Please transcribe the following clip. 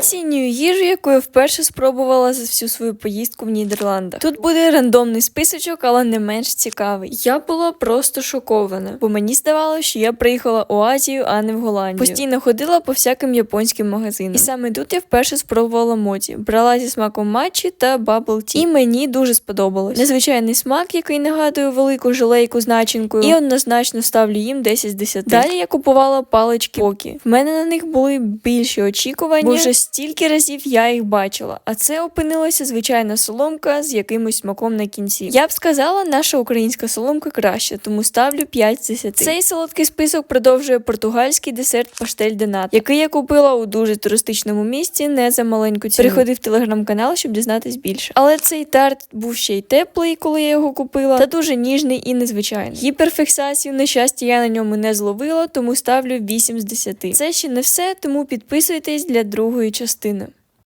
Оцінюю їжу, яку я вперше спробувала за всю свою поїздку в Нідерландах. Тут буде рандомний списочок, але не менш цікавий. Я була просто шокована, бо мені здавалося, що я приїхала у Азію, а не в Голландію. Постійно ходила по всяким японським магазинам. І саме тут я вперше спробувала моті. Брала зі смаком матчі та бабл ті. І мені дуже сподобалось. Незвичайний смак, який нагадує велику желейку з начинкою, і однозначно ставлю їм 10 з 10. Далі я купувала палички покі. В мене на них були більші очікування, бо вже стільки разів я їх бачила. А це опинилася звичайна соломка з якимось смаком на кінці. Я б сказала, наша українська соломка краще, тому ставлю 5 з 10. Цей солодкий список продовжує португальський десерт паштель де нат, який я купила у дуже туристичному місці, не за маленьку ціну. Переходи в телеграм-канал, щоб дізнатись більше. Але цей тарт був ще й теплий, коли я його купила, та дуже ніжний і незвичайний. Гіперфіксацію, на щастя, я на ньому не зловила, тому ставлю 8 з 10. Це ще не все, тому підписуйтесь для другої частини.